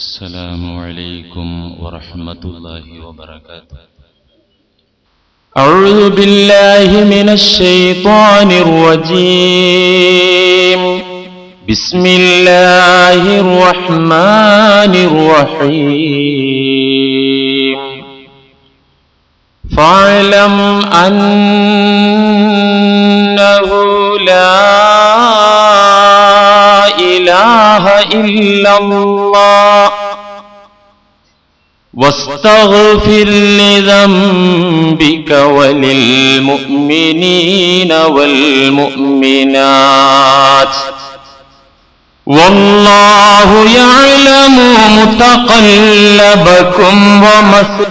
السلام عليكم ورحمة الله وبركاته. أعوذ بالله من الشيطان الرجيم. بسم الله الرحمن الرحيم. فاعلم أنه إله إلا الله. واستغفر لذنبك وللمؤمنين والمؤمنات. والله يعلم متقلبكم ومثلان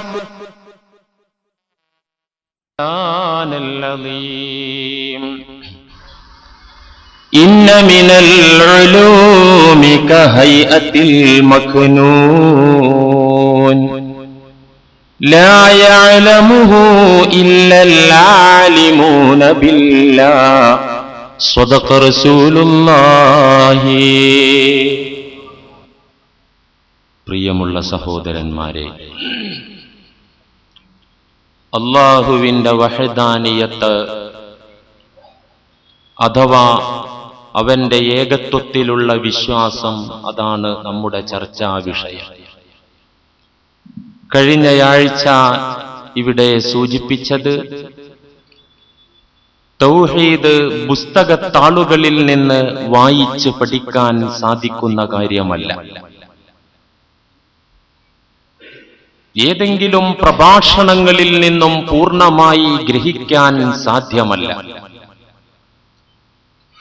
العظيم إن من العلوم كهيئة المكنون لا يعلمه إلا العالمون بالله صدق رسول الله പ്രിയമുള്ള സഹോദരന്മാരെ അള്ളാഹുവിന്റെ വഹദാനിയത്ത് അഥവാ അവന്റെ ഏകത്വത്തിലുള്ള വിശ്വാസം അതാണ് നമ്മുടെ ചർച്ചാ വിഷയം. കഴിഞ്ഞയാഴ്ച ഇവിടെ സൂചിപ്പിച്ചത് തൗഹീദ് പുസ്തകത്താളുകളിൽ നിന്ന് വായിച്ച് പഠിക്കാൻ സാധിക്കുന്ന കാര്യമല്ല. ഏതെങ്കിലും പ്രഭാഷണങ്ങളിൽ നിന്നും പൂർണമായി ഗ്രഹിക്കാൻ സാധ്യമല്ല.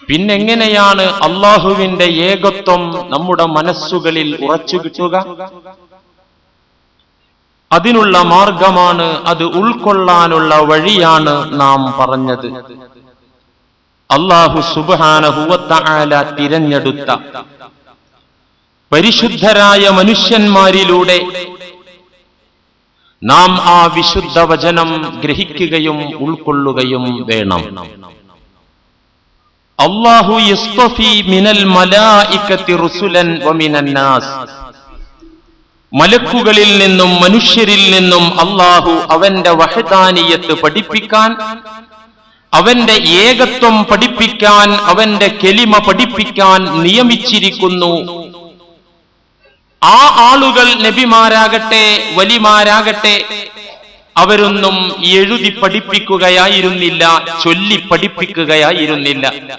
പിന്നെങ്ങനെയാണ് അള്ളാഹുവിന്റെ ഏകത്വം നമ്മുടെ മനസ്സുകളിൽ ഉറച്ചു കിട്ടുക? അതിനുള്ള മാർഗമാണ് അത് ഉൾക്കൊള്ളാനുള്ള വഴിയാണ് നാം പറഞ്ഞത്. അള്ളാഹു സുബാനഹുവത്താല തിരഞ്ഞെടുത്ത പരിശുദ്ധരായ മനുഷ്യന്മാരിലൂടെ നാം ആ വിശുദ്ധ വചനം ഗ്രഹിക്കുകയും ഉൾക്കൊള്ളുകയും വേണം. അള്ളാഹു മിനൽ റുസുലൻ മലക്കുകളിൽ നിന്നും മനുഷ്യരിൽ നിന്നും അള്ളാഹു അവന്റെ വഹദാനിയത്ത് പഠിപ്പിക്കാൻ അവന്റെ ഏകത്വം പഠിപ്പിക്കാൻ അവന്റെ കെലിമ പഠിപ്പിക്കാൻ നിയമിച്ചിരിക്കുന്നു. ആ ആളുകൾ നബിമാരാകട്ടെ വലിമാരാകട്ടെ അവരൊന്നും എഴുതി പഠിപ്പിക്കുകയായിരുന്നില്ല ചൊല്ലി പഠിപ്പിക്കുകയായിരുന്നില്ല.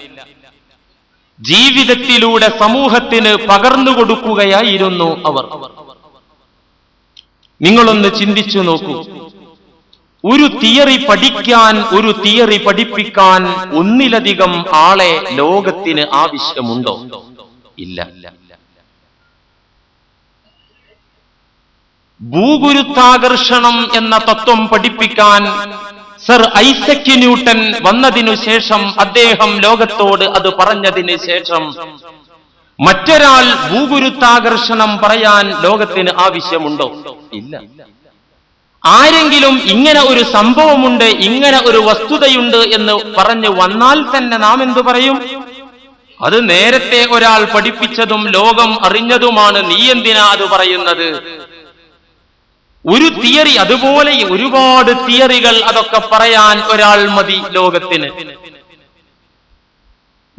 ജീവിതത്തിലൂടെ സമൂഹത്തിന് പകർന്നു കൊടുക്കുകയായിരുന്നു അവർ. നിങ്ങളൊന്ന് ചിന്തിച്ചു നോക്കൂ. ഒരു തിയറി പഠിക്കാൻ ഒരു തിയറി പഠിപ്പിക്കാൻ ഒന്നിലധികം ആളെ ലോകത്തിന് ആവശ്യമുണ്ടോ? ഇല്ല. ഭൂഗുരുത്താകർഷണം എന്ന തത്വം പഠിപ്പിക്കാൻ സർ ഐസക് ന്യൂട്ടൻ വന്നതിനു ശേഷം അദ്ദേഹം ലോകത്തോട് അത് പറഞ്ഞതിന് ശേഷം മറ്റൊരാൾ ഭൂഗുരുത്താകർഷണം പറയാൻ ലോകത്തിന് ആവശ്യമുണ്ടോ? ഇല്ല. ആരെങ്കിലും ഇങ്ങനെ ഒരു സംഭവമുണ്ട് ഇങ്ങനെ ഒരു വസ്തുതയുണ്ട് എന്ന് പറഞ്ഞു വന്നാൽ തന്നെ നാം എന്തു പറയും? അത് നേരത്തെ ഒരാൾ പഠിപ്പിച്ചതും ലോകം അറിഞ്ഞതുമാണ്. നീ എന്തിനാ അത് പറയുന്നത്? ഒരു തിയറി അതുപോലെ ഒരുപാട് തിയറികൾ അതൊക്കെ പറയാൻ ഒരാൾ മതി ലോകത്തിന്.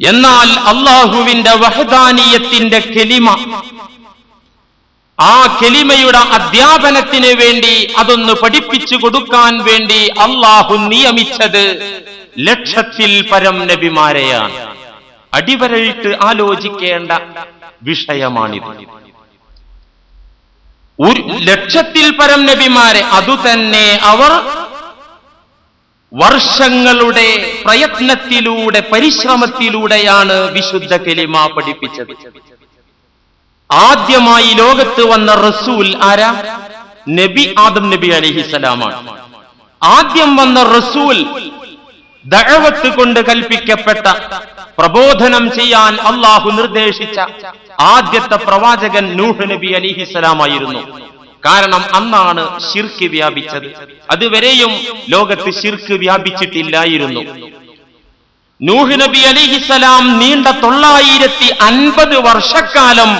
എന്നാൽ അള്ളാഹുവിന്റെ വഹദാനീയത്തിന്റെ കെലിമ ആ കെലിമയുടെ അധ്യാപനത്തിന് വേണ്ടി അതൊന്ന് പഠിപ്പിച്ചു കൊടുക്കാൻ വേണ്ടി അള്ളാഹു നിയമിച്ചത് ലക്ഷത്തിൽ പരം നബിമാരെയാണ്. അടിവരയിട്ട് ആലോചിക്കേണ്ട വിഷയമാണിത്. ഒരു ലക്ഷത്തിൽ പരം നബിമാരെ അതുതന്നെ അവർ വർഷങ്ങളുടെ പ്രയത്നത്തിലൂടെ പരിശ്രമത്തിലൂടെയാണ് വിശുദ്ധ കെലിമ പഠിപ്പിച്ചത്. ആദ്യമായി ലോകത്ത് വന്ന റസൂൽ ആരാ? നബി ആദം നബി അലഹിസലാമാണ് ആദ്യം വന്ന റസൂൽ ദഴവത്ത് കൊണ്ട് കൽപ്പിക്കപ്പെട്ട പ്രബോധനം ചെയ്യാൻ അള്ളാഹു നിർദ്ദേശിച്ച ആദ്യത്തെ പ്രവാചകൻ നൂഹ് നബി അലിഹിസലാമായിരുന്നു കാരണം അന്നാണ് ശിർക്ക് വ്യാപിച്ചത്. അതുവരെയും ലോകത്ത് ശിർക്ക് വ്യാപിച്ചിട്ടില്ലായിരുന്നു. നൂഹ് നബി അലിഹിസലാം നീണ്ട തൊള്ളായിരത്തി അൻപത് വർഷക്കാലം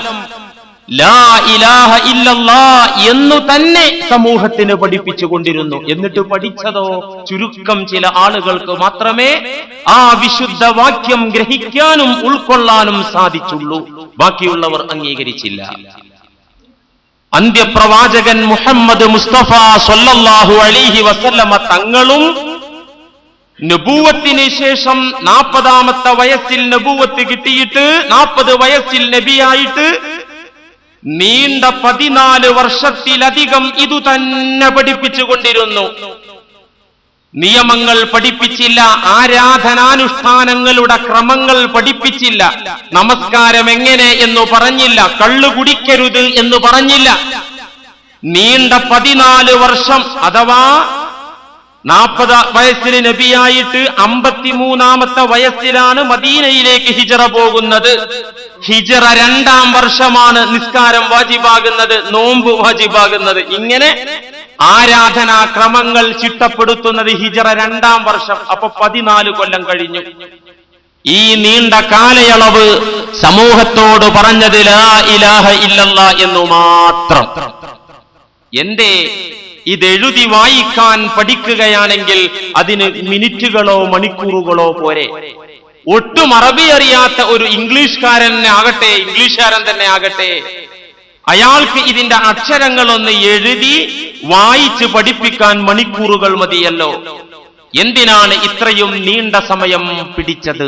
എന്നു തന്നെ സമൂഹത്തിന് പഠിപ്പിച്ചു കൊണ്ടിരുന്നു എന്നിട്ട് പഠിച്ചതോ? ചുരുക്കം ചില ആളുകൾക്ക് മാത്രമേ ആ വിശുദ്ധ വാക്യം ഗ്രഹിക്കാനും ഉൾക്കൊള്ളാനും സാധിച്ചുള്ളൂ. ബാക്കിയുള്ളവർ അംഗീകരിച്ചില്ല. അന്ത്യപ്രവാചകൻ മുഹമ്മദ് മുസ്തഫ സൊല്ലാഹു അലിഹി വസല്ലമ തങ്ങളും നബൂവത്തിന് ശേഷം നാൽപ്പതാമത്തെ വയസ്സിൽ നബൂവത്ത് കിട്ടിയിട്ട് നാൽപ്പത് വയസ്സിൽ നബിയായിട്ട് നീണ്ട പതിനാല് വർഷത്തിലധികം ഇതു തന്നെ പഠിപ്പിച്ചുകൊണ്ടിരുന്നു. നിയമങ്ങൾ പഠിപ്പിച്ചില്ല ആരാധനാനുഷ്ഠാനങ്ങളുടെ ക്രമങ്ങൾ പഠിപ്പിച്ചില്ല. നമസ്കാരം എങ്ങനെ എന്ന് പറഞ്ഞില്ല കള്ളു കുടിക്കരുത് എന്ന് പറഞ്ഞില്ല. നീണ്ട പതിനാല് വർഷം അഥവാ നാൽപ്പത് വയസ്സിൽ നബിയായിട്ട് അമ്പത്തിമൂന്നാമത്തെ വയസ്സിലാണ് മദീനയിലേക്ക് ഹിജറ പോകുന്നത്. ഹിജറ രണ്ടാം വർഷമാണ് നിസ്കാരം വാജിബാകുന്നത് നോമ്പ് വാജിബാകുന്നത്. ഇങ്ങനെ ആരാധനാ ക്രമങ്ങൾ ചിട്ടപ്പെടുത്തുന്നത് ഹിജറ രണ്ടാം വർഷം. അപ്പൊ പതിനാല് കൊല്ലം കഴിഞ്ഞു. ഈ നീണ്ട കാലയളവ് സമൂഹത്തോട് പറഞ്ഞതിലാ ഇലാഹ ഇല്ലല്ല എന്നു മാത്രം. എന്തേ ഇതെഴുതി വായിക്കാൻ പഠിക്കുകയാണെങ്കിൽ അതിന് മിനിറ്റുകളോ മണിക്കൂറുകളോ പോരെ. ഒട്ടും അറബി അറിയാത്ത ഒരു ഇംഗ്ലീഷ്കാരനെ ആകട്ടെ ഇംഗ്ലീഷുകാരൻ തന്നെ ആകട്ടെ. അയാൾക്ക് ഇതിന്റെ അക്ഷരങ്ങളൊന്ന് എഴുതി വായിച്ച് പഠിപ്പിക്കാൻ മണിക്കൂറുകൾ മതിയല്ലോ. എന്തിനാണ് ഇത്രയും നീണ്ട സമയം പിടിച്ചത്?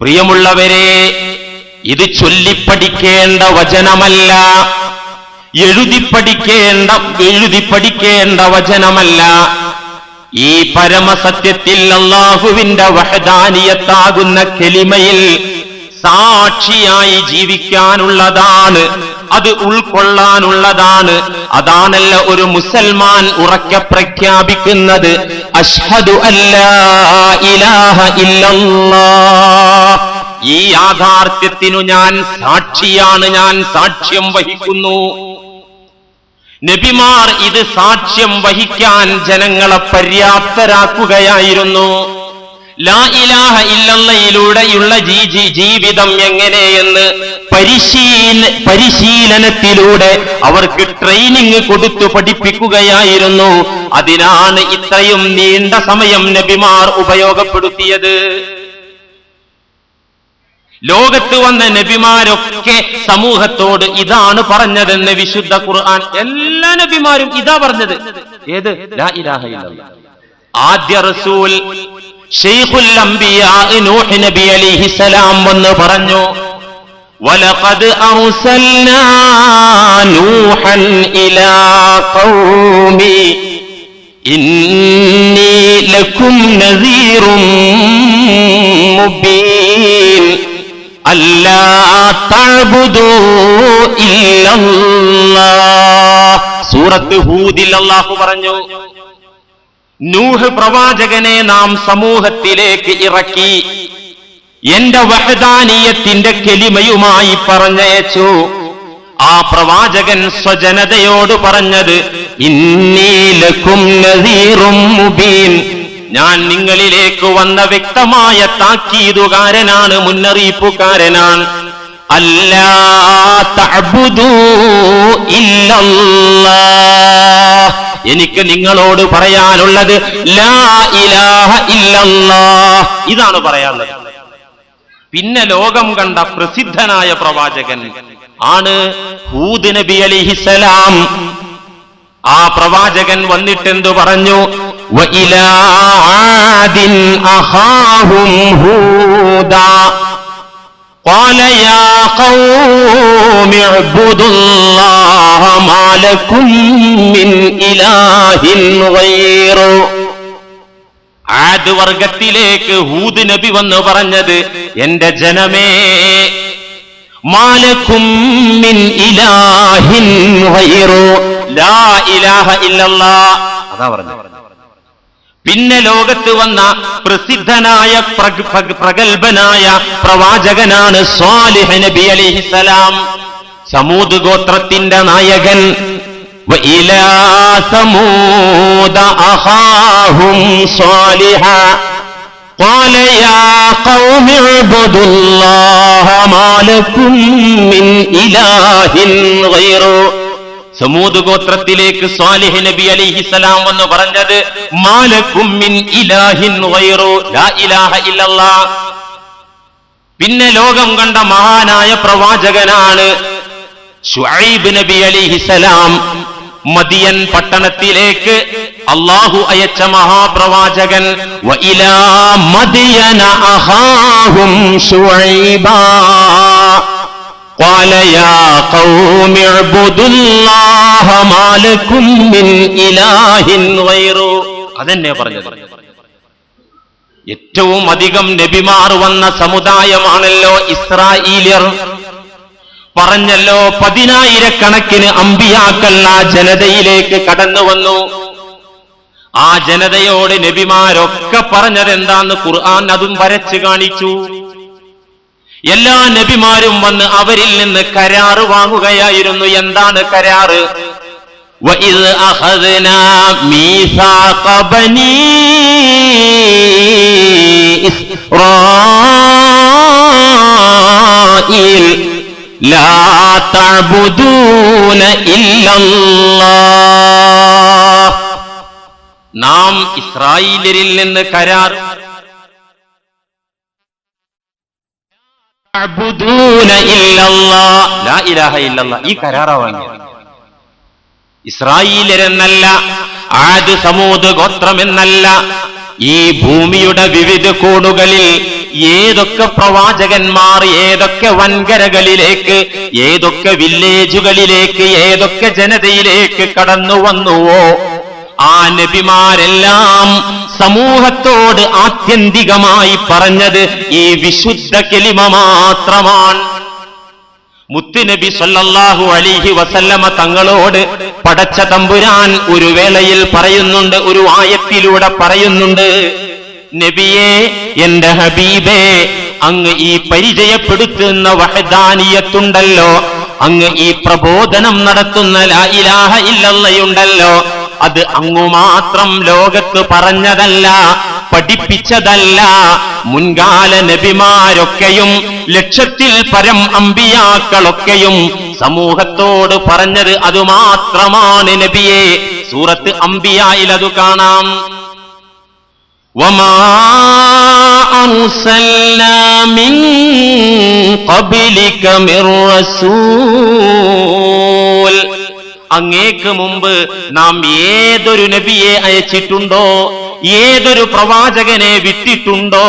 പ്രിയമുള്ളവരെ ഇത് ചൊല്ലിപ്പഠിക്കേണ്ട വചനമല്ല. എഴുതി പഠിക്കേണ്ട എഴുതി പഠിക്കേണ്ട വചനമല്ല. ഈ പരമസത്യത്തിൽ അള്ളാഹുവിന്റെ വഹദാനിയത്താകുന്ന കെളിമയിൽ സാക്ഷിയായി ജീവിക്കാനുള്ളതാണ് അത് ഉൾക്കൊള്ളാനുള്ളതാണ്. അതാണല്ല ഒരു മുസൽമാൻ ഉറക്കെ പ്രഖ്യാപിക്കുന്നത്. അഷ്ഹദു അല്ലാ ഇലാഹ ഇല്ലല്ലാഹ് ഈ യാഥാർത്ഥ്യത്തിനു ഞാൻ സാക്ഷിയാണ് ഞാൻ സാക്ഷ്യം വഹിക്കുന്നു. നബിമാർ ഇത് സാക്ഷ്യം വഹിക്കാൻ ജനങ്ങളെ പര്യാപ്തരാക്കുകയായിരുന്നു. ലാ ഇലാഹ ജീ ജീ- ജീവിതം എങ്ങനെയെന്ന് പരിശീല പരിശീലനത്തിലൂടെ അവർക്ക് ട്രെയിനിങ് കൊടുത്തു പഠിപ്പിക്കുകയായിരുന്നു. അതിനാണ് ഇത്രയും നീണ്ട സമയം നബിമാർ ഉപയോഗപ്പെടുത്തിയത്. ലോകത്ത് വന്ന നബിമാരൊക്കെ സമൂഹത്തോട് ഇതാണ് പറഞ്ഞതെന്ന് വിശുദ്ധ ഖുർആൻ എല്ലാ നബിമാരും ഇതാ പറഞ്ഞത് ഏത് ലാ ഇലാഹ ഇല്ലല്ലാഹ്. ആദ്യ റസൂൽ ഷെയ്ഖുൽ അംബിയാ നൂഹ് നബി അലിഹിസലാം വന്ന് പറഞ്ഞു ولقد أرسلنا نوحا إلى قومي إني لكم نذير مبين അല്ലാ ഇല്ലല്ലാഹ്. സൂറത്ത് ഹൂദിൽ പറഞ്ഞു നൂഹ് പ്രവാചകനെ നാം സമൂഹത്തിലേക്ക് ഇറക്കി എന്റെ വഹദാനീയത്തിന്റെ കെലിമയുമായി പറഞ്ഞയച്ചു. ആ പ്രവാചകൻ സ്വജനതയോട് പറഞ്ഞത് ഇന്നീലക്കും നസീറും മുബീൻ. ഞാൻ നിങ്ങളിലേക്ക് വന്ന വ്യക്തമായ താക്കീതുകാരനാണ് മുന്നറിയിപ്പുകാരനാണ്. അല്ലാ എനിക്ക് നിങ്ങളോട് പറയാനുള്ളത് ലാ ഇലാഹ ഇതാണ് പറയാനുള്ളത്. പിന്നെ ലോകം കണ്ട പ്രസിദ്ധനായ പ്രവാചകൻ ആണ് ഹൂദ് നബി അലിഹിസലാം ആ പ്രവാചകൻ വന്നിട്ടെന്തു പറഞ്ഞു وَإِلَىٰ عَادٍ أَخَاهُمْ هُودًا قال يا قوم اعبدوا الله ما لكم من إله غيره ആദ് വർഗത്തിലേക്ക് ഹൂദ് നബി വന്ന് പറഞ്ഞത് എന്റെ ജനമേ മാലക്കും മിൻ ഇലാഹിൻ ഗൈറു ലാ ഇലാഹ ഇല്ലല്ലാ അതാ പറഞ്ഞത് പിന്നെ ലോകത്ത് വന്ന പ്രസിദ്ധനായ പ്രഗ- പ്രഗ- പ്രഗത്ഭനായ പ്രവാചകനാണ് സ്വാലിഹ് നബി അലിഹിസലാം സമൂത് ഗോത്രത്തിന്റെ നായകൻ وإلى ثمود أخاهم صالحا قال يا قوم اعبدوا الله ما لكم من إله غيره സമൂത് ഗോത്രത്തിലേക്ക് സ്വാലിഹ് നബി അലിഹിസലാം വന്ന് പറഞ്ഞത് ഇലാഹിൻ ഇലാഹ പിന്നെ ലോകം കണ്ട മഹാനായ പ്രവാചകനാണ് ഷുഐബ് നബി അലിഹിസലാം മദിയൻ പട്ടണത്തിലേക്ക് അള്ളാഹു അയച്ച മഹാപ്രവാചകൻ മദിയന അഹാഹും ശുഐബാ قال يا قوم اعبدوا الله ما لكم من إله غيره അതെന്നെ പറഞ്ഞത് ഏറ്റവും അധികം നബിമാർ വന്ന സമുദായമാണല്ലോ ഇസ്രായേലിയർ പറഞ്ഞല്ലോ പതിനായിരക്കണക്കിന് അമ്പിയാക്കൾ ആ ജനതയിലേക്ക് കടന്നു വന്നു ആ ജനതയോട് നബിമാരൊക്കെ പറഞ്ഞത് എന്താന്ന് ഖുർആൻ അതും വരച്ചു കാണിച്ചു എല്ലാ നബിമാരും വന്ന് അവരിൽ നിന്ന് കരാറ് വാങ്ങുകയായിരുന്നു. എന്താണ് കരാറ്? നാം ഇസ്രായേലിൽ നിന്ന് കരാർ ഈ കരാറാ വാങ്ങിയത് ഇസ്രായേലരെന്നല്ല ആദ് സമൂത് ഗോത്രമെന്നല്ല ഈ ഭൂമിയുടെ വിവിധ കോണുകളിൽ ഏതൊക്കെ പ്രവാചകന്മാർ ഏതൊക്കെ വൻകരകളിലേക്ക് ഏതൊക്കെ വില്ലേജുകളിലേക്ക് ഏതൊക്കെ ജനതയിലേക്ക് കടന്നു വന്നുവോ ആ നബിമാരെല്ലാം സമൂഹത്തോട് ആത്യന്തികമായി പറഞ്ഞത് ഈ വിശുദ്ധ കെലിമ മാത്രമാണ്. മുത്തുനബി സല്ലല്ലാഹു അലിഹി വസല്ലമ തങ്ങളോട് പടച്ച തമ്പുരാൻ ഒരു വേളയിൽ പറയുന്നുണ്ട് ഒരു ആയത്തിലൂടെ പറയുന്നുണ്ട് നബിയെ എന്റെ ഹബീബേ അങ്ങ് ഈ പരിചയപ്പെടുത്തുന്ന വഹദാനിയത്തുണ്ടല്ലോ അങ്ങ് ഈ പ്രബോധനം നടത്തുന്ന ലാ ഇലാഹ ഇല്ലല്ലയുണ്ടല്ലോ അത് അങ്ങു മാത്രം ലോകത്ത് പറഞ്ഞതല്ല പഠിപ്പിച്ചതല്ല മുൻകാല നബിമാരൊക്കെയും ലക്ഷത്തിൽ പരം അമ്പിയാക്കളൊക്കെയും സമൂഹത്തോട് പറഞ്ഞത് അത് മാത്രമാണ് നബിയെ സൂറത്ത് അമ്പിയായിൽ അത് കാണാം وما أرسلنا من قبلك من رسول അങ്ങേക്ക് മുമ്പ് നാം ഏതൊരു നബിയെ അയച്ചിട്ടുണ്ടോ? ഏതൊരു പ്രവാചകനെ വിട്ടിട്ടുണ്ടോ?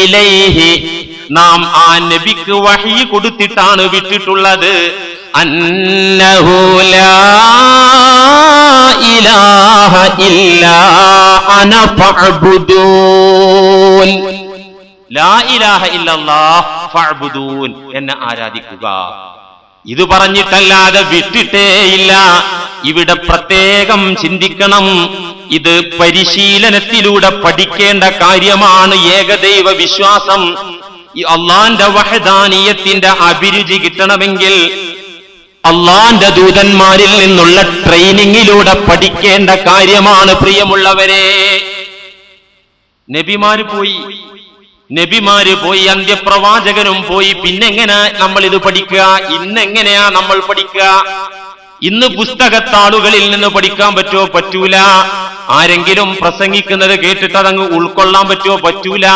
ഇലൈഹി. നാം ആ നബിക്ക് വഹി കൊടുത്തിട്ടാണ് വിട്ടിട്ടുള്ളത്. ഇലാഹ ഇല്ല അന ലാ ഇലാഹ എന്നെ ആരാധിക്കുക. ഇത് പറഞ്ഞിട്ടല്ലാതെ വിട്ടിട്ടേയില്ല ഇവിടെ പ്രത്യേകം ചിന്തിക്കണം. ഇത് പരിശീലനത്തിലൂടെ പഠിക്കേണ്ട കാര്യമാണ് ഏകദൈവ വിശ്വാസം. അള്ളാന്റെ വഹദാനീയത്തിന്റെ അഭിരുചി കിട്ടണമെങ്കിൽ അള്ളാന്റെ ദൂതന്മാരിൽ നിന്നുള്ള ട്രെയിനിങ്ങിലൂടെ പഠിക്കേണ്ട കാര്യമാണ് പ്രിയമുള്ളവരെ. നബിമാര് പോയി. നബിമാര് പോയി അന്ത്യപ്രവാചകനും പോയി. പിന്നെങ്ങനെ നമ്മൾ ഇത് പഠിക്കുക? ഇന്നെങ്ങനെയാ നമ്മൾ പഠിക്കുക? ഇന്ന് പുസ്തകത്താളുകളിൽ നിന്ന് പഠിക്കാൻ പറ്റുമോ? പറ്റൂല. ആരെങ്കിലും പ്രസംഗിക്കുന്നത് കേട്ടിട്ട് അതങ്ങ് ഉൾക്കൊള്ളാൻ പറ്റുമോ? പറ്റൂല.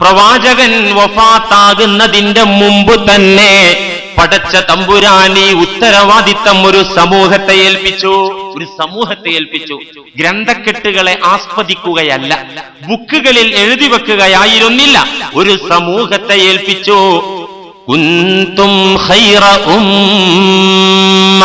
പ്രവാചകൻ വഫാത്താകുന്നതിന്റെ മുമ്പ് തന്നെ പടച്ച തമ്പുരാനി ഉത്തരവാദിത്തം ഒരു സമൂഹത്തെ ഏൽപ്പിച്ചു. ഒരു സമൂഹത്തെ ഏൽപ്പിച്ചു. ഗ്രന്ഥക്കെട്ടുകളെ ആസ്വദിക്കുകയല്ല. ബുക്കുകളിൽ എഴുതി വെക്കുകയായിരുന്നില്ല. ഒരു സമൂഹത്തെ ഏൽപ്പിച്ചു. കുന്തും ഖൈറ ഉമ്മ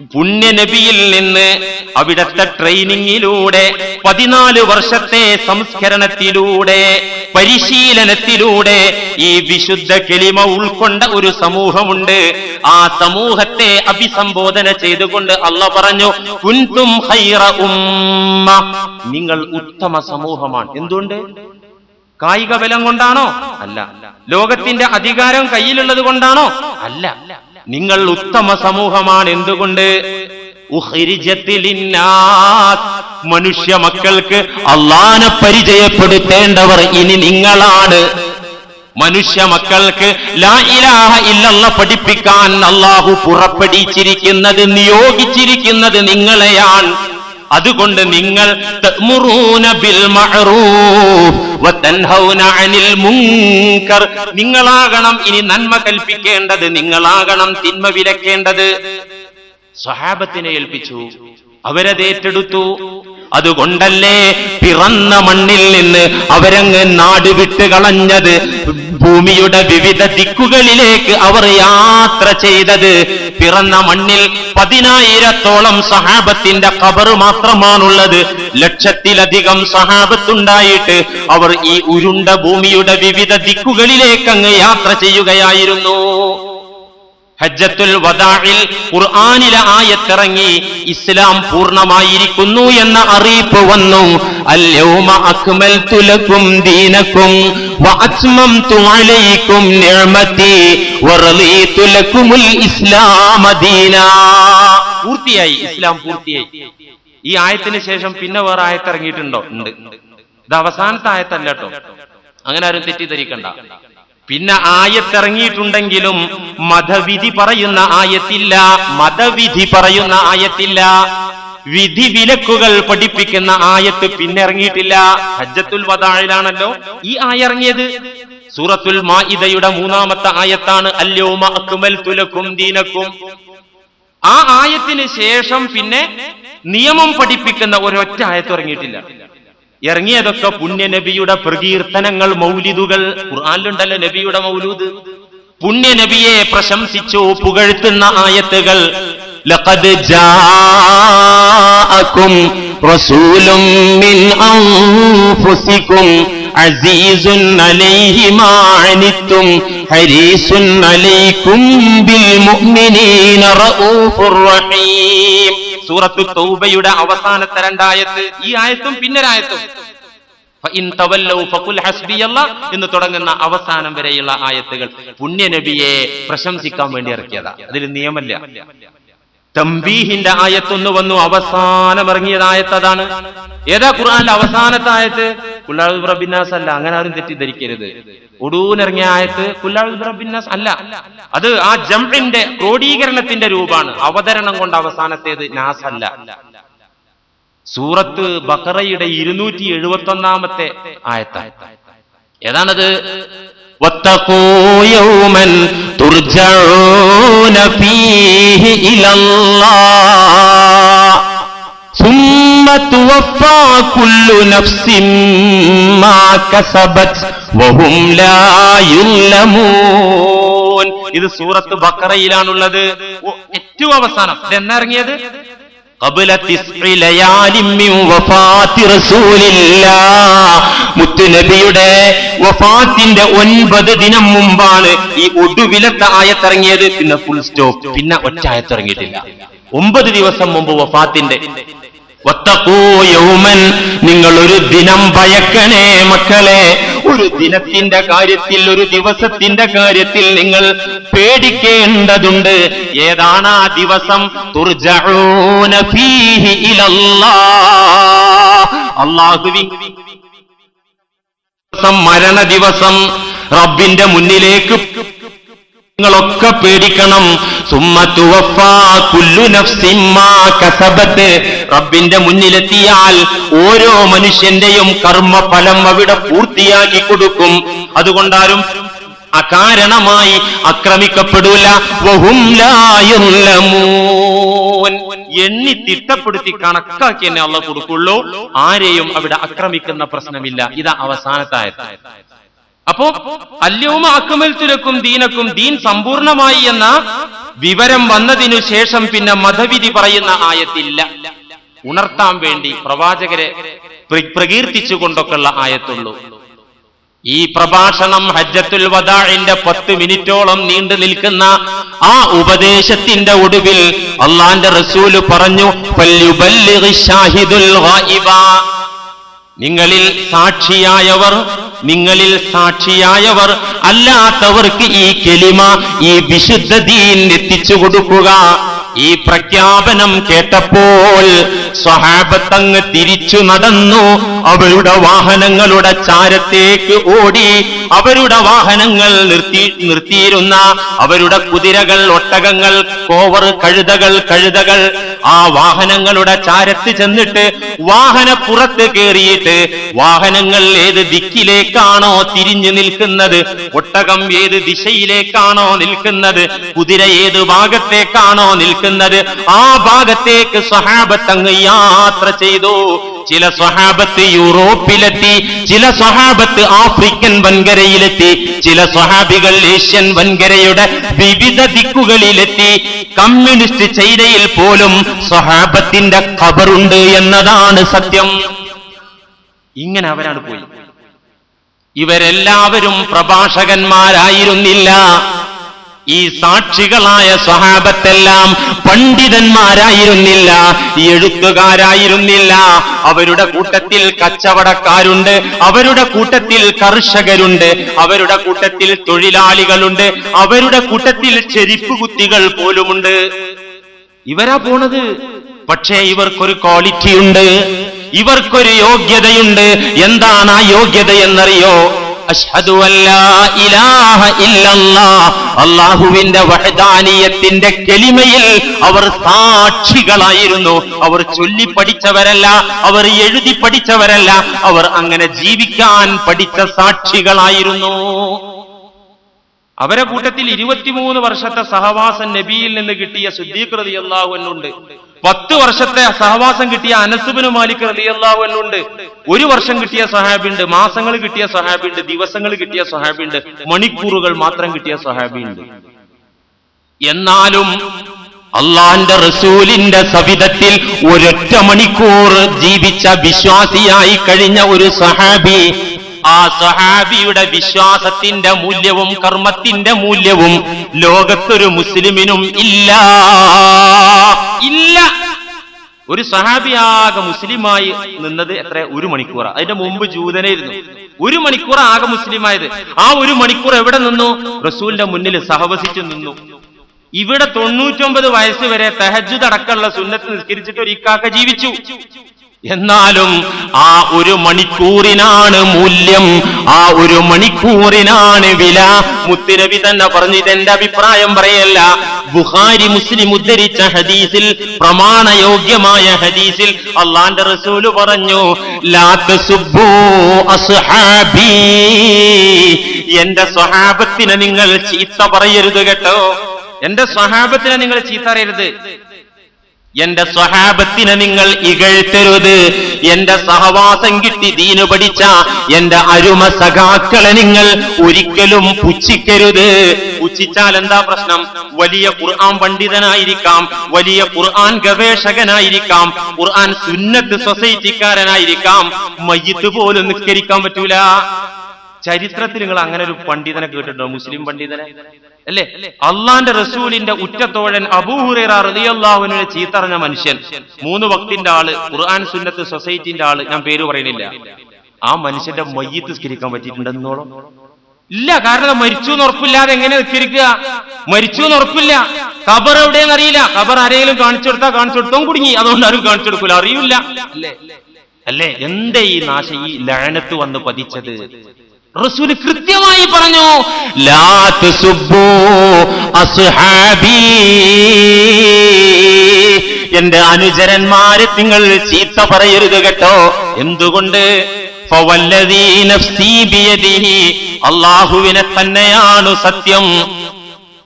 പുണ്യനബിയിൽ നിന്ന് അവിടത്തെ ട്രെയിനിങ്ങിലൂടെ പതിനാല് വർഷത്തെ സംസ്കരണത്തിലൂടെ പരിശീലനത്തിലൂടെ ഈ വിശുദ്ധ കെളിമ ഉൾക്കൊണ്ട ഒരു സമൂഹമുണ്ട്. ആ സമൂഹത്തെ അഭിസംബോധന ചെയ്തുകൊണ്ട് അല്ല പറഞ്ഞു ഹൈറ ഉമ്മ. നിങ്ങൾ ഉത്തമ സമൂഹമാണ്. എന്തുകൊണ്ട്? കായിക ബലം കൊണ്ടാണോ? അല്ല. ലോകത്തിന്റെ അധികാരം കയ്യിലുള്ളത് കൊണ്ടാണോ? അല്ല. നിങ്ങൾ ഉത്തമ സമൂഹമാണ് എന്തുകൊണ്ട്. മനുഷ്യ മക്കൾക്ക് അള്ളാനെ പരിചയപ്പെടുത്തേണ്ടവർ ഇനി നിങ്ങളാണ് മനുഷ്യ മക്കൾക്ക് പഠിപ്പിക്കാൻ അള്ളാഹു പുറപ്പെടിച്ചിരിക്കുന്നത് നിയോഗിച്ചിരിക്കുന്നത് നിങ്ങളെയാണ് അതുകൊണ്ട് നിങ്ങൾ നിങ്ങളാകണം ഇനി നന്മ കൽപ്പിക്കേണ്ടത് നിങ്ങളാകണം തിന്മ വിലക്കേണ്ടത്. സ്വഹാബത്തിനെ ഏൽപ്പിച്ചു അവരത് ഏറ്റെടുത്തു അതുകൊണ്ടല്ലേ പിറന്ന മണ്ണിൽ നിന്ന് അവരങ്ങ് നാട് വിട്ട് കളഞ്ഞത്? ഭൂമിയുടെ വിവിധ ദിക്കുകളിലേക്ക് അവർ യാത്ര ചെയ്തത്. പിറന്ന മണ്ണിൽ പതിനായിരത്തോളം സഹാബത്തിന്റെ കബറ് മാത്രമാണുള്ളത്. ലക്ഷത്തിലധികം സഹാബത്തുണ്ടായിട്ട് അവർ ഈ ഉരുണ്ട ഭൂമിയുടെ വിവിധ ദിക്കുകളിലേക്ക് അങ്ങ് യാത്ര ചെയ്യുകയായിരുന്നു. ഹജ്ജത്തുൽ വദാഇൽ ഖുർആനിലെ ആയത്തിറങ്ങി ഇസ്ലാം പൂർണമായിരിക്കുന്നു എന്ന അറിയിപ്പ് വന്നു. അല്യൗമ അക്മൽതു ലക്കും ദീനക്കും വഅത്മംതു അലൈക്കും നിഅമതി വറളീതു ലക്കുമുൽ ഇസ്ലാമ ദീനാ. പൂർത്തിയായി ഇസ്ലാം പൂർത്തിയായി. ഈ ആയത്തിന് ശേഷം പിന്നെ വേറെ ആയത്ത് ഇറങ്ങിയിട്ടുണ്ടോ ഉണ്ട്. ഇത് അവസാനത്തെ ആയത്തല്ല കേട്ടോ അങ്ങനെ ആരും തെറ്റിദ്ധരിക്കണ്ട. പിന്നെ ആയത്തിറങ്ങിയിട്ടുണ്ടെങ്കിലും മതവിധി പറയുന്ന ആയത്തില്ല മതവിധി പറയുന്ന ആയത്തില്ല. വിധി വിലക്കുകൾ പഠിപ്പിക്കുന്ന ആയത്ത് പിന്നെ ഇറങ്ങിയിട്ടില്ല. ഹജ്ജത്തുൽ വദാഴിലാണല്ലോ ഈ ആയ ഇറങ്ങിയത്. സൂറത്തുൽ മാഇദയുടെ മൂന്നാമത്തെ ആയത്താണ് അല്യോമ അക്മൽ തുലക്കും ദീനക്കും. ആ ആയത്തിന് ശേഷം പിന്നെ നിയമം പഠിപ്പിക്കുന്ന ഒരൊറ്റ ആയത്ത് ഇറങ്ങിയിട്ടില്ല. ഇറങ്ങിയതൊക്കെ പുണ്യ നബിയുടെ പ്രകീർത്തനങ്ങൾ മൗലിദുകൾ. ഖുർആാനിലുണ്ടല്ലോ നബിയുടെ മൗലൂദ്. പുണ്യ നബിയെ പ്രശംസിച്ചു പുകഴ്ത്തുന്ന ആയത്തുകൾ. ജാഅകും മിൻ അലൈഹി മാ റഹീം. സൂറത്തു തൗബയുടെ അവസാനത്തെ രണ്ടായത്ത് ഈ ആയത്തും പിന്നൊരായത്തും. എന്ന് തുടങ്ങുന്ന അവസാനം വരെയുള്ള ആയത്തുകൾ പുണ്യനബിയെ പ്രശംസിക്കാൻ വേണ്ടി ഇറക്കിയതാ. അതിൽ നിയമല്ല തമ്പീഹിന്റെ ആയത്തൊന്ന് വന്നു. അവസാനം ഇറങ്ങിയത് ആയത്ത് ഏതാ ഖുറാന്റെ അവസാനത്തെ ആയത്ത്? റബിന്നാസ് അല്ല. അങ്ങനെ ആരും തെറ്റിദ്ധരിക്കരുത്. ഒടൂനിറങ്ങിയ ആയത്ത് കുല്ലാഹു റബിന്നാസ് അല്ല. അത് ആ ജംഇന്റെ ക്രോഡീകരണത്തിന്റെ രൂപമാണ്. അവതരണം കൊണ്ട് അവസാനത്തേത് നാസ് അല്ല. സൂറത്ത് ബക്കറയുടെ ഇരുന്നൂറ്റി എഴുപത്തി ഒന്നാമത്തെ ആയത്ത. ഏതാണത്? واتقوا يوما ترجعون فيه إلى الله ثم توفى كل نفس ما كسبت وهم لا يظلمون ഇത് സൂറത്ത് ബക്കറയിലാണുള്ളത് ഓ, ഏറ്റവും അവസാനം ഇതെന്നാ മുത്തുനബിയുടെ വഫാത്തിന്റെ ഒൻപത് ദിനം മുമ്പാണ് ഈ ഒടുവിലത്തെ ആയത്തിറങ്ങിയത്. പിന്നെ ഫുൾ സ്റ്റോപ്പ് പിന്നെ ഒറ്റ ആയത്തിറങ്ങിയിട്ടില്ല. ഒമ്പത് ദിവസം മുമ്പ് വഫാത്തിന്റെ യൗമൻ. നിങ്ങൾ ഒരു ദിനം ഭയക്കണേ മക്കളെ. ഒരു ദിനത്തിന്റെ കാര്യത്തിൽ ഒരു ദിവസത്തിന്റെ കാര്യത്തിൽ നിങ്ങൾ പേടിക്കേണ്ടതുണ്ട്. ഏതാണ് ആ ദിവസം? തുർജഊന ഫീഹി അല്ലാഹുവിൻ മരണ ദിവസം. റബ്ബിന്റെ മുന്നിലേക്ക് നിങ്ങളൊക്കെ പേടിക്കണം. റബ്ബിന്റെ മുന്നിലെത്തിയാൽ ഓരോ മനുഷ്യന്റെയും കർമ്മഫലം അവിടെ പൂർത്തിയാക്കി കൊടുക്കും. അതുകൊണ്ടാരും അകാരണമായി ആക്രമിക്കപ്പെടൂല. എണ്ണി തിട്ടപ്പെടുത്തി കണക്കാക്കി തന്നെ അള്ള കൊടുക്കുള്ളൂ. ആരെയും അവിടെ ആക്രമിക്കുന്ന പ്രശ്നമില്ല. ഇതാ അവസാനത്തെ ആയത്ത്. അപ്പോ അല്യവും അക്കുമൽ തുരക്കും ദീനക്കും ദീൻ സമ്പൂർണമായി എന്ന വിവരം വന്നതിനു ശേഷം പിന്നെ മതവിധി പറയുന്ന ആയത്തില്ല ഉണർത്താൻ വേണ്ടി പ്രവാചകരെ പ്ര- പ്രകീർത്തിച്ചുകൊണ്ടൊക്കെയുള്ള ആയത്തുള്ളൂ ഈ പ്രഭാഷണം ഹജ്ജത്തുൽ വദാഇന്റെ പത്ത് മിനിറ്റോളം നീണ്ടു നിൽക്കുന്ന ആ ഉപദേശത്തിന്റെ ഒടുവിൽ അള്ളാന്റെ റസൂൽ പറഞ്ഞു. നിങ്ങളിൽ സാക്ഷിയായവർ നിങ്ങളിൽ സാക്ഷിയായവർ അല്ലാത്തവർക്ക് ഈ കെലിമ ഈ വിശുദ്ധ ദീൻ എത്തിച്ചു കൊടുക്കുക. ഈ പ്രഖ്യാപനം കേട്ടപ്പോൾ സ്വഹാബത്തങ്ങ് തിരിച്ചു നടന്നു. അവരുടെ വാഹനങ്ങളുടെ ചാരത്തേക്ക് ഓടി അവരുടെ വാഹനങ്ങൾ നിർത്തി നിർത്തിയിരുന്ന അവരുടെ കുതിരകൾ ഒട്ടകങ്ങൾ കോവർ കഴുതകൾ കഴുതകൾ ആ വാഹനങ്ങളുടെ ചാരത്ത് ചെന്നിട്ട് വാഹന വാഹനപ്പുറത്ത് കയറിയിട്ട് വാഹനങ്ങൾ ഏത് ദിക്കിലേക്കാണോ തിരിഞ്ഞു നിൽക്കുന്നത് ഒട്ടകം ഏത് ദിശയിലേക്കാണോ നിൽക്കുന്നത് കുതിര ഏത് ഭാഗത്തേക്കാണോ നിൽക്കുന്നത് ആ ഭാഗത്തേക്ക് സഹാബത്തങ്ങ് യാത്ര ചെയ്തു. ചില സ്വഹാബത്ത് യൂറോപ്പിലെത്തി ചില സ്വഹാബത്ത് ആഫ്രിക്കൻ വൻകരയിലെത്തി ചില സ്വഹാബികൾ ഏഷ്യൻ വൻകരയുടെ വിവിധ ദിക്കുകളിലെത്തി. കമ്മ്യൂണിസ്റ്റ് ചൈനയിൽ പോലും സ്വഹാബത്തിന്റെ ഖബറുണ്ട് എന്നതാണ് സത്യം. ഇങ്ങനെ അവരാണ് പോയി. ഇവരെല്ലാവരും പ്രഭാഷകന്മാരായിരുന്നില്ല. ഈ സാക്ഷികളായ സ്വഹാബത്തെല്ലാം പണ്ഡിതന്മാരായിരുന്നില്ല എഴുത്തുകാരായിരുന്നില്ല. അവരുടെ കൂട്ടത്തിൽ കച്ചവടക്കാരുണ്ട് അവരുടെ കൂട്ടത്തിൽ കർഷകരുണ്ട് അവരുടെ കൂട്ടത്തിൽ തൊഴിലാളികളുണ്ട് അവരുടെ കൂട്ടത്തിൽ ചെരിപ്പ് കുത്തികൾ പോലുമുണ്ട്. ഇവരാ പോണത്? പക്ഷേ ഇവർക്കൊരു ക്വാളിറ്റി ഉണ്ട് ഇവർക്കൊരു യോഗ്യതയുണ്ട്. എന്താണ് ആ യോഗ്യത എന്നറിയോ? അള്ളാഹുവിന്റെ വഹദാനിയത്തിന്റെ കെളിമയിൽ അവർ സാക്ഷികളായിരുന്നു. അവർ ചൊല്ലി പഠിച്ചവരല്ല അവർ എഴുതി പഠിച്ചവരല്ല അവർ അങ്ങനെ ജീവിക്കാൻ പഠിച്ച സാക്ഷികളായിരുന്നു. അവരെ കൂട്ടത്തിൽ ഇരുപത്തിമൂന്ന് വർഷത്തെ സഹവാസം നബിയിൽ നിന്ന് കിട്ടിയ ശുദ്ധീകൃതി എന്നാവുന്നുണ്ട് പത്ത് വർഷത്തെ സഹവാസം കിട്ടിയ അനസുബിന് മാലിക് റലിയല്ലാവുണ്ട് ഒരു വർഷം കിട്ടിയ സഹാബിണ്ട് മാസങ്ങൾ കിട്ടിയ സഹാബിണ്ട് ദിവസങ്ങൾ കിട്ടിയ സഹാബിണ്ട് മണിക്കൂറുകൾ മാത്രം കിട്ടിയ സഹാബിണ്ട്. എന്നാലും അള്ളാന്റെ റസൂലിന്റെ സവിധത്തിൽ ഒരൊറ്റ മണിക്കൂർ ജീവിച്ച വിശ്വാസിയായി കഴിഞ്ഞ ഒരു സഹാബി ആ സഹാബിയുടെ വിശ്വാസത്തിന്റെ മൂല്യവും കർമ്മത്തിന്റെ മൂല്യവും ലോകത്തൊരു മുസ്ലിമിനും ഇല്ല. ഇല്ല. ഒരു സഹാബിയാകെ മുസ്ലിമായി നിന്നത് എത്ര? ഒരു മണിക്കൂറാ. അതിന്റെ മുമ്പ് ജൂതനായിരുന്നു ഒരു മണിക്കൂർ ആകെ മുസ്ലിമായത്. ആ ഒരു മണിക്കൂർ എവിടെ നിന്നു? റസൂലിന്റെ മുന്നിൽ സഹവസിച്ചു നിന്നു. ഇവിടെ തൊണ്ണൂറ്റൊമ്പത് വയസ്സ് വരെ തെഹജുദ് അടക്കമുള്ള സുന്നത്ത് നിസ്കരിച്ചിട്ട് ഒരു ഇക്കാക്ക ജീവിച്ചു. എന്നാലും ആ ഒരു മണിക്കൂറിനാണ് മൂല്യം ആ ഒരു മണിക്കൂറിനാണ് വില. മുത്തുരവി തന്നെ പറഞ്ഞു ഇതെന്റെ അഭിപ്രായം പറയല്ല. ബുഖാരി മുസ്ലിം ഉദ്ധരിച്ച ഹദീസിൽ പ്രമാണയോഗ്യമായ ഹദീസിൽ അള്ളാന്റെ റസൂൽ പറഞ്ഞു അസ്ഹാബീ. എന്റെ സ്വഹാബത്തിനെ നിങ്ങൾ ചീത്ത പറയരുത് കേട്ടോ. എന്റെ സ്വഹാബത്തിനെ നിങ്ങൾ ചീത്ത അറിയരുത് എന്റെ സ്വഹാബത്തിനെ നിങ്ങൾ ഇകഴ്ത്തരുത്. എന്റെ സഹവാസം കിട്ടി ദീനു പഠിച്ച എന്റെ അരുമ സഖാക്കളെ നിങ്ങൾ ഒരിക്കലും പുച്ഛിക്കരുത്. പുച്ഛിച്ചാൽ എന്താ പ്രശ്നം? വലിയ ഖുർആൻ പണ്ഡിതനായിരിക്കാം വലിയ ഖുർആൻ ഗവേഷകനായിരിക്കാം ഖുർആൻ സുന്നത്ത് സൊസൈറ്റിക്കാരനായിരിക്കാം. മയ്യത്ത് പോലും നിസ്കരിക്കാൻ പറ്റൂല. ചരിത്രത്തിൽ നിങ്ങൾ അങ്ങനെ ഒരു പണ്ഡിതനെ കേട്ടിട്ടുണ്ടോ? മുസ്ലിം പണ്ഡിതനെ? അല്ലേ? അള്ളാന്റെ റസൂലിന്റെ ഉറ്റത്തോഴൻ അബൂഹുറേറ റളിയല്ലാഹുവിനെ ചീത്തറിഞ്ഞ മനുഷ്യൻ. മൂന്ന് വക്തിന്റെ ആൾ ഖുർആൻ സുന്നത്ത് സൊസൈറ്റിന്റെ ആൾ ഞാൻ പേര് പറയുന്നില്ല. ആ മനുഷ്യന്റെ മയ്യത്ത് സ്കരിക്കാൻ പറ്റിയിട്ടുണ്ടെന്നോളം. ഇല്ല കാരണം മരിച്ചു എന്ന് ഉറപ്പില്ലാതെ എങ്ങനെ നിസ്കരിക്കുക? മരിച്ചു എന്ന് ഉറപ്പില്ല. ഖബർ എവിടെയെന്ന് അറിയില്ല. ഖബർ ആരെങ്കിലും കാണിച്ചു കൊടുത്താൽ കാണിച്ചു കൊടുത്തോ? കുടുങ്ങി. അതുകൊണ്ട് ആരും കാണിച്ചു കൊടുക്കൂല. അറിയില്ല. അല്ലേ? അല്ലേ? എന്റെ ഈ നാശ ഈ ലഴനത്ത് വന്ന് പതിച്ചത്? റസൂൽ കൃത്യമായി പറഞ്ഞു ലാ തസുബ്ബൂ അസുഹാബി. എന്റെ അനുചരന്മാരെ നിങ്ങൾ ചീത്ത പറയരുത് കേട്ടോ. എന്തുകൊണ്ട്? അള്ളാഹുവിനെ തന്നെയാണ് സത്യം.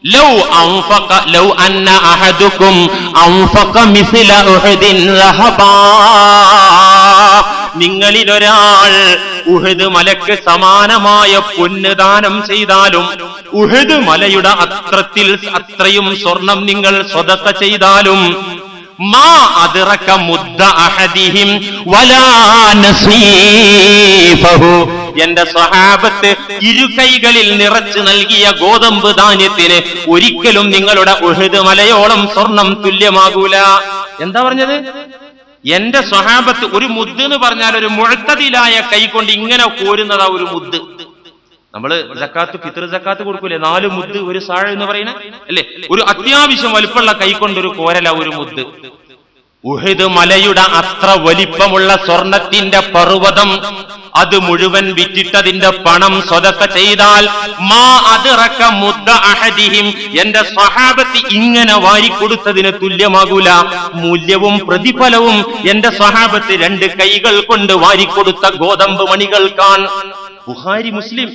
ലൗ അൻഫഖ ലൗ അന്ന അഹദുക്കും അൻഫഖ മിസ്ല ഉഹദിൻ റഹബാ. നിങ്ങളിൽ ഒരാൾ ഉഹദ് മലക്ക് സമാനമായ പൊന്ന് ചെയ്താലും ഉഹദ് മലയുടെ അത്രത്തിൽ അത്രയും സ്വർണം നിങ്ങൾ സ്വതക്ക ചെയ്താലും മാ അതിറക്ക മുദ്ദ അഹദിഹിം വലാ എന്റെ സ്വഹാബത്ത് ഇരു കൈകളിൽ നിറച്ചു നൽകിയ ഗോതമ്പ് ധാന്യത്തിന് ഒരിക്കലും നിങ്ങളുടെ ഉഹദ് മലയോളം സ്വർണം തുല്യമാകൂല. എന്താ പറഞ്ഞത്? എന്റെ സ്വഹാബത്ത് ഒരു മുദ് എന്ന് പറഞ്ഞാൽ ഒരു മുഴത്തതിലായ കൈ കൊണ്ട് ഇങ്ങനെ കോരുന്നതാ ഒരു മുദ് നമ്മൾ ജക്കാത്ത് ഫിത്ർ ജക്കാത്ത് കൊടുക്കൂലേ? നാല് മുദ് ഒരു സാഴ എന്ന് പറയുന്നത്? അല്ലേ? ഒരു അത്യാവശ്യം വലുപ്പമുള്ള കൈ ഒരു കോരല ഒരു മുദ് ഉഹിദ് മലയുടെ അത്ര വലിപ്പമുള്ള സ്വർണത്തിന്റെ പർവതം അത് മുഴുവൻ വിറ്റിട്ടതിന്റെ പണം സ്വതക്ക ചെയ്താൽ മാ അതിറക്ക മുദ്ദ അഹദിഹിം എന്റെ സ്വഹാബത്ത് ഇങ്ങനെ വാരിക്കൊടുത്തതിന് തുല്യമാകൂല. മൂല്യവും പ്രതിഫലവും എന്റെ സ്വഹാബത്ത് രണ്ട് കൈകൾ കൊണ്ട് വാരിക്കൊടുത്ത ഗോതമ്പ് മണികൾക്കാണ്. ബുഹാരി മുസ്ലിം.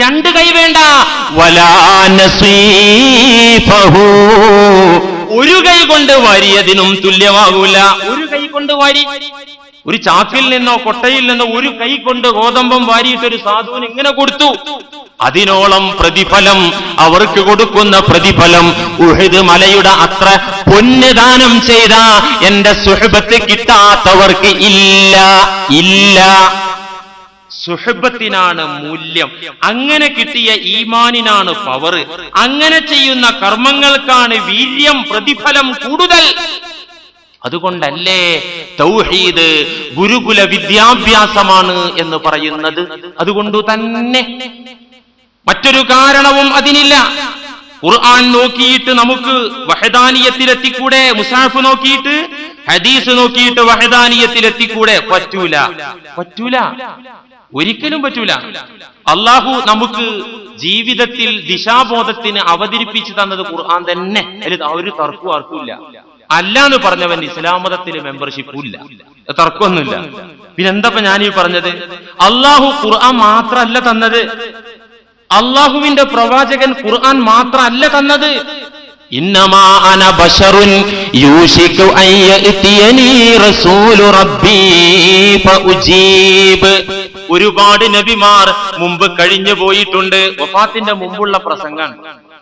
രണ്ട് കൈ വേണ്ട. ഒരു കൈ കൊണ്ട് വാരിയതിനും തുല്യമാകൂല. ഒരു കൈ കൊണ്ട് വാരി. ഒരു ചാക്കിൽ നിന്നോ കൊട്ടയിൽ നിന്നോ ഒരു കൈ കൊണ്ട് ഗോതമ്പം വാരിയിട്ട് ഒരു സാധുവിന് ഇങ്ങനെ കൊടുത്തു. അതിനോളം പ്രതിഫലം അവർക്ക് കൊടുക്കുന്ന പ്രതിഫലം ഉഹിദ് മലയുടെ അത്ര പൊന്ന് ദാനം ചെയ്ത എന്റെ സുഹബത്ത് കിട്ടാത്തവർക്ക് ഇല്ല ഇല്ല. സുഹബത്തിനാണ് മൂല്യം. അങ്ങനെ കിട്ടിയ ഈമാനിനാണ് പവർ അങ്ങനെ ചെയ്യുന്ന കർമ്മങ്ങൾക്കാണ് വീര്യം പ്രതിഫലം കൂടുതൽ. അതുകൊണ്ടല്ലേ തൗഹീദ് ഗുരുകുല വിദ്യാഭ്യാസമാണ് എന്ന് പറയുന്നത്? അതുകൊണ്ട് തന്നെ. മറ്റൊരു കാരണവും അതിനില്ല. ഖുർആൻ നോക്കിയിട്ട് നമുക്ക് വഹദാനിയത്തിലെത്തിക്കൂടെ? മുസാഫ് നോക്കിയിട്ട്? ഹദീസ് നോക്കിയിട്ട് വഹദാനിയത്തിലെത്തിക്കൂടെ? പറ്റൂല. പറ്റൂല. ഒരിക്കലും പറ്റൂല. അള്ളാഹു നമുക്ക് ജീവിതത്തിൽ ദിശാബോധത്തിന് അവതരിപ്പിച്ചു തന്നത് ഖുർആൻ തന്നെ. അതിൽ ഒരു തർക്കവും ആർക്കില്ല അല്ല എന്ന് പറഞ്ഞവൻ ഇസ്ലാം മതത്തിൽ മെമ്പർഷിപ്പും ഇല്ല തർക്കമൊന്നുമില്ല. പിന്നെന്താ ഞാൻ ഈ പറഞ്ഞത്? അള്ളാഹു ഖുർആൻ മാത്രമല്ല തന്നത്. അള്ളാഹുവിന്റെ പ്രവാചകൻ ഖുർആൻ മാത്രമല്ല തന്നത്. ഇന്നമാ അന ബശറുൻ യൂഷിക്കു അൻ യഅതിയനി റസൂലു റബ്ബി ഒരുപാട് നബിമാർ മുമ്പ് കഴിഞ്ഞു പോയിട്ടുണ്ട്. വഫാത്തിന്റെ മുമ്പുള്ള പ്രസംഗാണ്.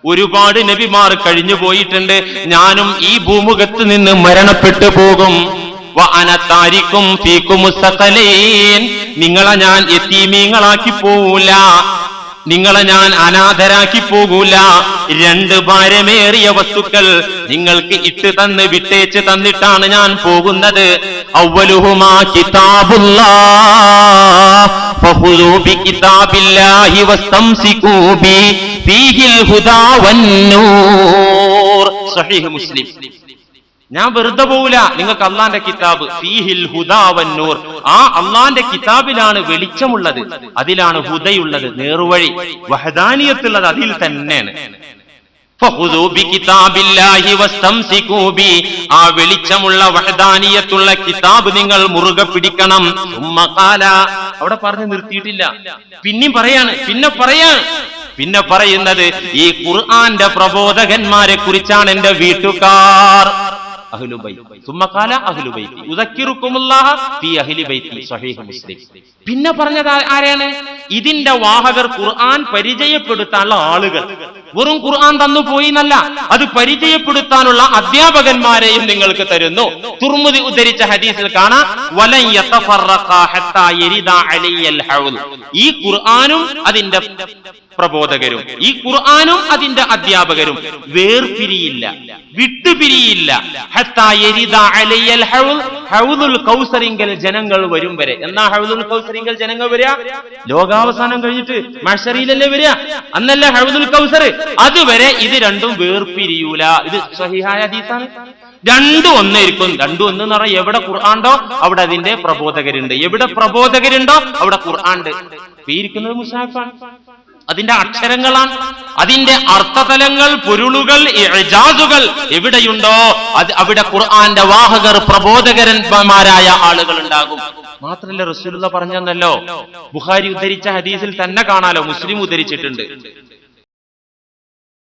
ഒരുപാട് നബിമാർ കഴിഞ്ഞു പോയിട്ടുണ്ട്. ഞാനും ഈ ഭൂമുഖത്ത് നിന്ന് മരണപ്പെട്ടു പോകും. വ അന താരിക്കും ഫീക്കും നിങ്ങളെ ഞാൻ എത്തീമീങ്ങളാക്കി പോവൂല. നിങ്ങളെ ഞാൻ അനാഥരാക്കി പോകൂല. രണ്ട് ഭാരമേറിയ വസ്തുക്കൾ നിങ്ങൾക്ക് ഇട്ട് തന്ന് വിട്ടേച്ച് തന്നിട്ടാണ് ഞാൻ പോകുന്നത്. ഔവലുഹുമാ കിതാബുല്ലാ صحيح മുസ്ലിം. ഞാൻ വെറുതെ പോവില്ല. നിങ്ങൾക്ക് അള്ളാന്റെ കിതാബ് ഫീഹിൽ ഹുദാവന്നൂർ ആ അള്ളാന്റെ കിതാബിലാണ് വെളിച്ചമുള്ളത്. അതിലാണ് ഹുദയുള്ളത്. നേർവഴി വഹദാനിയത്തുള്ളത് അതിൽ തന്നെയാണ്. ആ വെളിച്ചമുള്ള വഹദാനിയത്തുള്ള കിതാബ് നിങ്ങൾ മുറുകെ പിടിക്കണം. അവിടെ പറഞ്ഞു നിർത്തിയിട്ടില്ല. പിന്നെയും പറയാണ്. പിന്നെ പറയാ പിന്നെ പറയുന്നത് ഈ ഖുർആന്റെ പ്രബോധകന്മാരെ കുറിച്ചാണ് എന്റെ വീട്ടുകാർ. പിന്നെ പറഞ്ഞത് ആരാണ്? ഇതിന്റെ വാഹകർ ഖുർആൻ പരിചയപ്പെടുത്താനുള്ള ആളുകൾ. വെറും ഖുർആൻ തന്നു പോയി എന്നല്ല അത് പരിചയപ്പെടുത്താനുള്ള അധ്യാപകന്മാരെയും നിങ്ങൾക്ക് തരുന്നു. തുർമുദി ഉദ്ധരിച്ച ഹദീസിൽ കാണാം ഈ ഖുർആാനും അതിന്റെ പ്രബോധകരും ഈ ഖുർആാനും അതിന്റെ അധ്യാപകരും വേർപിരിയില്ല വിട്ടുപിരിയില്ല. കൗസറിങ്കൽ ജനങ്ങൾ വരും വരെ. എന്നാ ഹൗദുൽ കൗസറിങ്കൽ ജനങ്ങൾ വരിക ലോകാവസാനം കഴിഞ്ഞിട്ട് മഷറിയിലല്ലേ വരിക അന്നല്ല ഹൗദുൽ കൗസർ? അതുവരെ ഇത് രണ്ടും വേർപിരിയൂല. ഇത് സഹിഹായ ഹദീസാണ്. രണ്ടും ഒന്നായിരിക്കും. രണ്ടും ഒന്ന് എന്ന് പറഞ്ഞാൽ എവിടെ ഖുർആാണ്ടോ അവിടെ അതിന്റെ പ്രബോധകരുണ്ട്. എവിടെ പ്രബോധകരുണ്ടോ അവിടെ ഖുർആാണ്ട് ഇരിക്കുന്നത് മുസാഫാണ്. അതിന്റെ അക്ഷരങ്ങളാണ്. അതിന്റെ അർത്ഥതലങ്ങൾ പൊരുളുകൾ ഇജാസുകൾ എവിടെയുണ്ടോ അത് അവിടെ ഖുർആന്റെ വാഹകർ പ്രബോധകരന്മാരായ ആളുകൾ ഉണ്ടാകും മാത്രല്ല റസൂലുള്ള പറഞ്ഞെന്നല്ലോ ബുഖാരി ഉദ്ധരിച്ച ഹദീസിൽ തന്നെ കാണാലോ മുസ്ലിം ഉദ്ധരിച്ചിട്ടുണ്ട്.